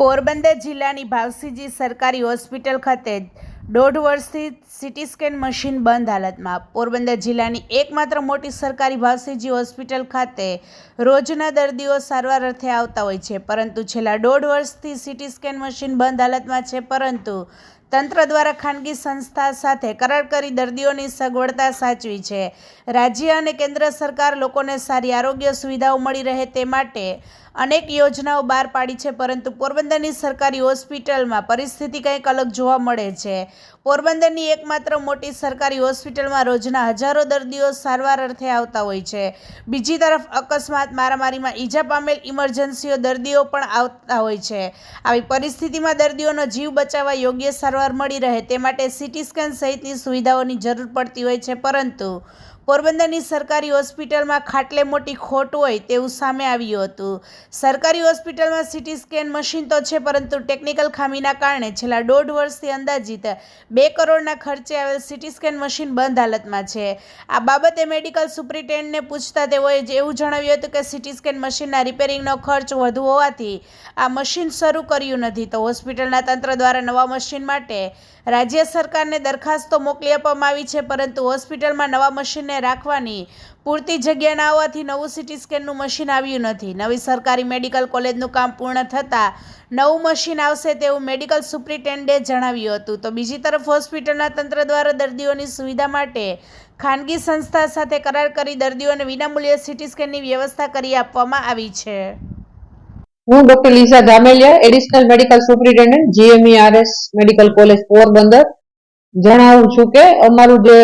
પોરબંદર જિલ્લાની ભાવસીજી સરકારી હોસ્પિટલ ખાતે દોઢ વર્ષથી સિટી સ્કેન મશીન બંધ હાલતમાં. પોરબંદર જિલ્લાની એકમાત્ર મોટી સરકારી ભાવસીજી હોસ્પિટલ ખાતે રોજના દર્દીઓ સારવાર અર્થે આવતા હોય છે. પરંતુ છેલ્લા દોઢ વર્ષથી સિટી સ્કેન મશીન બંધ હાલતમાં છે, પરંતુ તંત્ર દ્વારા ખાનગી સંસ્થા સાથે કરાર કરી દર્દીઓની સગવડતા સાચવી છે. રાજ્ય અને કેન્દ્ર સરકાર લોકોને સારી આરોગ્ય સુવિધાઓ મળી રહે તે માટે અનેક યોજનાઓ બહાર પાડી છે, પરંતુ પોરબંદરની સરકારી હોસ્પિટલમાં પરિસ્થિતિ કંઈક અલગ જોવા મળે છે. પોરબંદરની એકમાત્ર મોટી સરકારી હોસ્પિટલમાં રોજના હજારો દર્દીઓ સારવાર અર્થે આવતા હોય છે. બીજી તરફ, અકસ્માત, મારામારીમાં ઈજા પામેલ ઇમરજન્સીઓ દર્દીઓ પણ આવતા હોય છે. આવી પરિસ્થિતિમાં દર્દીઓનો જીવ બચાવવા યોગ્ય સારવાર મળી રહે તે માટે સીટી સ્કેન સહિતની સુવિધાઓની જરૂર પડતી હોય છે પરંતુ પોરબંદરની સરકારી હોસ્પિટલમાં ખાટલે મોટી ખોટ હોય તેવું સામે આવ્યું હતું. સરકારી હોસ્પિટલમાં સિટી સ્કેન મશીન તો છે, પરંતુ ટેકનિકલ ખામીના કારણે છેલ્લા દોઢ વર્ષથી અંદાજિત બે કરોડના ખર્ચે આવેલ સિટી સ્કેન મશીન બંધ હાલતમાં છે. આ બાબતે મેડિકલ સુપ્રિન્ટેન્ડને પૂછતા તેઓએ એવું જણાવ્યું હતું કે સિટી સ્કેન મશીનના રિપેરિંગનો ખર્ચ વધુ હોવાથી આ મશીન શરૂ કર્યું નથી. તો હોસ્પિટલના તંત્ર દ્વારા નવા મશીન માટે રાજ્ય સરકારને દરખાસ્તો મોકલી આપવામાં આવી છે, પરંતુ હોસ્પિટલમાં નવા મશીનને રાખવાની. પૂરતી જગ્યા ના હોવાથી નવું સીટી સ્કેનનું મશીન આવ્યું નથી. નવી સરકારી મેડિકલ કોલેજનું કામ પૂર્ણ થતાં નવું મશીન આવશે તેવું મેડિકલ સુપ્રિન્ટેન્ડે જણાવ્યું હતું. તો બીજી તરફ હોસ્પિટલના તંત્ર દ્વારા દર્દીઓની સુવિધા માટે ખાનગી સંસ્થા સાથે કરાર કરી દર્દીઓને વિનામૂલ્યે સીટી સ્કેનની વ્યવસ્થા કરી આપવામાં આવી છે. હું doctor Lisa Dhameliya additional medical superintendent GMERS medical college Porbandar. જણાવું છું કે અમારું જે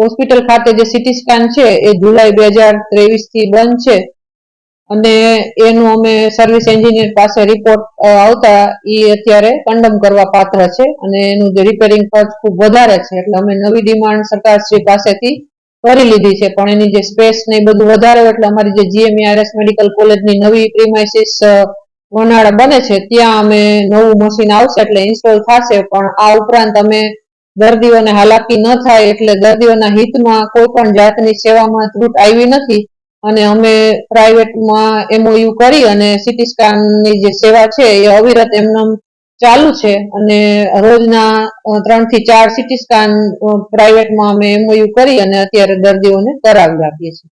હોસ્પિટલ ખાતે જે સિટી સ્કેન છે, એ જુલાઈ બે હજાર ત્રેવીસથી બંધ છે. અને એનું અમે સર્વિસ એન્જિનિયર પાસે રિપોર્ટ આવતા એ અત્યારે કંડમ કરવા પાત્ર છે. અને એનું જે રિપેરિંગ ખર્ચ ખૂબ વધારે છે. એટલે અમે નવી ડિમાન્ડ સરકારશ્રી પાસેથી કરી લીધી છે. પણ એની જે સ્પેસ ને એ બધું વધારે એટલે અમારી જે જીએમઈઆરએસ મેડિકલ કોલેજની નવી પ્રીમાઇસીસ વનાળા બને છે. ત્યાં અમે નવું મશીન આવશે એટલે ઇન્સ્ટોલ થશે. પણ આ ઉપરાંત અમે દર્દીઓને હાલાકી ન થાય એટલે દર્દીઓના હિતમાં કોઈ પણ જાતની સેવામાં ત્રુટ આવી નથી. અને અમે પ્રાઇવેટમાં એમઓયુ કરી અને સિટી સ્કાનની જે સેવા છે એ અવિરત એમને ચાલુ છે. અને રોજના ત્રણથી ચાર સિટી સ્કાન પ્રાઇવેટમાં અમે એમઓયુ કરી અને અત્યારે દર્દીઓને કરાવી આપીએ છીએ.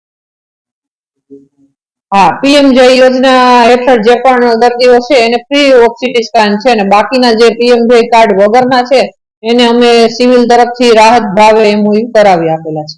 હા, પીએમ જય યોજના હેઠળ જે પણ દર્દીઓ છે એને ફ્રી ઓફ સિટી સ્કાન છે અને બાકીના જે પીએમ જય કાર્ડ વગરના છે એને અમે સિવિલ તરફથી રાહત ભાવે એમ કરાવી આપેલા છે.